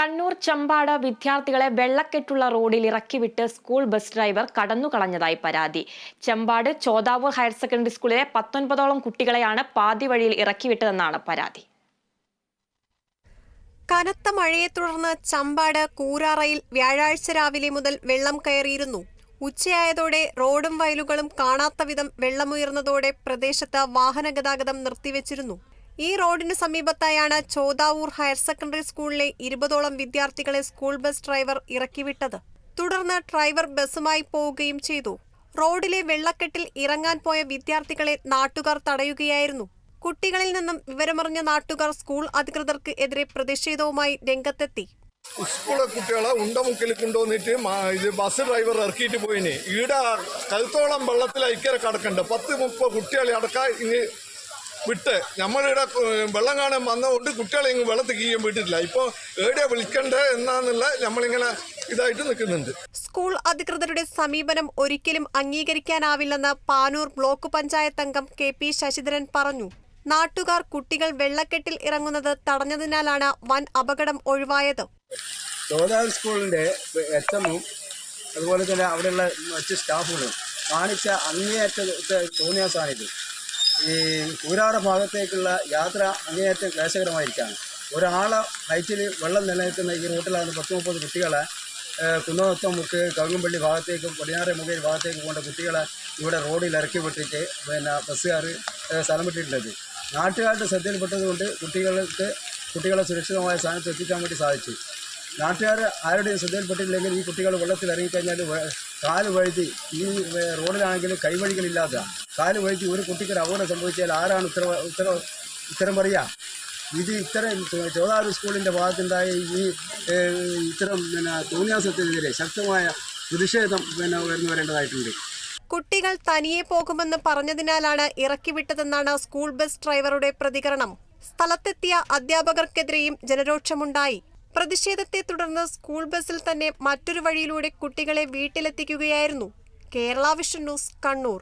കണ്ണൂർ ചമ്പാട് വിദ്യാർത്ഥികളെ വെള്ളക്കെട്ടുള്ള റോഡിൽ ഇറക്കിവിട്ട് സ്കൂൾ ബസ് ഡ്രൈവർ കടന്നുകളഞ്ഞതായി പരാതി. ചമ്പാട് ചോദാവൂർ ഹയർ സെക്കൻഡറി സ്കൂളിലെ പത്തൊൻപതോളം കുട്ടികളെയാണ് പാതി വഴിയിൽ ഇറക്കിവിട്ടതെന്നാണ് പരാതി. കനത്ത മഴയെ തുടർന്ന് ചമ്പാട് കൂരാറയിൽ വ്യാഴാഴ്ച രാവിലെ മുതൽ വെള്ളം കയറിയിരുന്നു. ഉച്ചയായതോടെ റോഡും വയലുകളും കാണാത്ത വിധം വെള്ളമുയർന്നതോടെ പ്രദേശത്ത് വാഹനഗതാഗതം നിർത്തിവെച്ചിരുന്നു. ഈ റോഡിന് സമീപത്തായാണ് ചോദാവൂർ ഹയർ സെക്കൻഡറി സ്കൂളിലെ ഇരുപതോളം വിദ്യാർത്ഥികളെ സ്കൂൾ ബസ് ഡ്രൈവർ ഇറക്കിവിട്ടത്. തുടർന്ന് ഡ്രൈവർ ബസ്സുമായി പോവുകയും ചെയ്തു. റോഡിലെ വെള്ളക്കെട്ടിൽ ഇറങ്ങാൻ പോയ വിദ്യാർത്ഥികളെ നാട്ടുകാർ തടയുകയായിരുന്നു. കുട്ടികളിൽ നിന്നും വിവരമറിഞ്ഞ നാട്ടുകാർ സ്കൂൾ അധികൃതർക്ക് എതിരെ പ്രതിഷേധവുമായി രംഗത്തെത്തി. സ്കൂളിലെ കുട്ടികളെ ഉണ്ടമുക്കിൽ കൊണ്ടുവന്നിട്ട് ഇത് ബസ് ഡ്രൈവർ ഇറക്കിയിട്ട് പോയിന്. ഈടെ കഴുത്തോളം വെള്ളത്തിൽ ഐക്യര കിടക്കണ്ട്. പത്ത് മുപ്പത് കുട്ടികളെ അടക്കം ഇങ്ങ് വിട്ട്. നമ്മളിവിടെ വെള്ളം കാണാൻ വന്നതുകൊണ്ട് കുട്ടികളെ ഇങ്ങ് വെള്ളത്തിൽ കീഴാൻ വിട്ടിട്ടില്ല. ഇപ്പോൾ എവിടെയാ വിളിക്കണ്ടേ എന്നാന്നുള്ള നമ്മളിങ്ങനെ ഇതായിട്ട് നിൽക്കുന്നുണ്ട്. സ്കൂൾ അധികൃതരുടെ സമീപനം ഒരിക്കലും അംഗീകരിക്കാനാവില്ലെന്ന് പാനൂർ ബ്ലോക്ക് പഞ്ചായത്ത് അംഗം കെ പി ശശിധരൻ പറഞ്ഞു. നാട്ടുകാർ കുട്ടികൾ വെള്ളക്കെട്ടിൽ ഇറങ്ങുന്നത് തടഞ്ഞതിനാലാണ് വൻ അപകടം ഒഴിവായത്. ചോദാൽ സ്കൂളിന്റെ എച്ച് എമ്മും അതുപോലെ തന്നെ അവിടെയുള്ള മറ്റ് സ്റ്റാഫുകളും കാണിച്ച അങ്ങേയറ്റ തോന്നിയ തോന്നിയാസാണിത് ഈ കൂരാറ ഭാഗത്തേക്കുള്ള യാത്ര അങ്ങേയറ്റം ക്ലേശകരമായിരിക്കുകയാണ് ഒരാളെ ഹൈറ്റിൽ വെള്ളം നിലനിൽക്കുന്ന ഈ റൂട്ടിലാണ് പത്ത് മുപ്പത് കുട്ടികളെ കുന്നോത്തം മുക്ക് കവുങ്ങുംപള്ളി ഭാഗത്തേക്കും പടിഞ്ഞാറെ മുഖേരി ഭാഗത്തേക്ക് പോകേണ്ട കുട്ടികളെ ഇവിടെ റോഡിൽ ഇറക്കി വിട്ടിട്ട് പിന്നെ ബസ്സുകാർ സ്ഥലം വിട്ടിട്ടുള്ളത് നാട്ടുകാരുടെ ശ്രദ്ധയിൽപ്പെട്ടതുകൊണ്ട് കുട്ടികൾക്ക് കുട്ടികളെ സുരക്ഷിതമായ സ്ഥാനത്ത് എത്തിക്കാൻ വേണ്ടി സാധിച്ചു നാട്ടുകാർ ആരുടെയും ശ്രദ്ധയിൽപ്പെട്ടില്ലെങ്കിൽ ഈ കുട്ടികൾ വെള്ളത്തിൽ ഇറങ്ങിക്കഴിഞ്ഞാൽ കാൽ വഴുതി. ഈ റോഡിലാണെങ്കിലും കൈവഴികളില്ലാത്ത കാൽ വഴുതി ഒരു കുട്ടിക്ക് ഒരു അപകടം സംഭവിച്ചാൽ ആരാണ് ഉത്തര ഉത്തര ഉത്തരം പറയുക ഇത് ഇത്തരം ചോദാരു സ്കൂളിന്റെ ഭാഗത്തുണ്ടായ ഈ ഇത്തരം പിന്നെ തോന്നിയാസത്തിനെതിരെ ശക്തമായ പ്രതിഷേധം പിന്നെ ഉയർന്നു വരേണ്ടതായിട്ടുണ്ട്. കുട്ടികൾ തനിയെ പോകുമെന്ന് പറഞ്ഞതിനാലാണ് ഇറക്കിവിട്ടതെന്നാണ് സ്കൂൾ ബസ് ഡ്രൈവറുടെ പ്രതികരണം. സ്ഥലത്തെത്തിയ അധ്യാപകർക്കെതിരെയും ജനരോക്ഷമുണ്ടായി. പ്രതിഷേധത്തെ തുടർന്ന് സ്കൂൾ ബസ്സിൽ തന്നെ മറ്റൊരു വഴിയിലൂടെ കുട്ടികളെ വീട്ടിലെത്തിക്കുകയായിരുന്നു. Kerala vision news Kannur.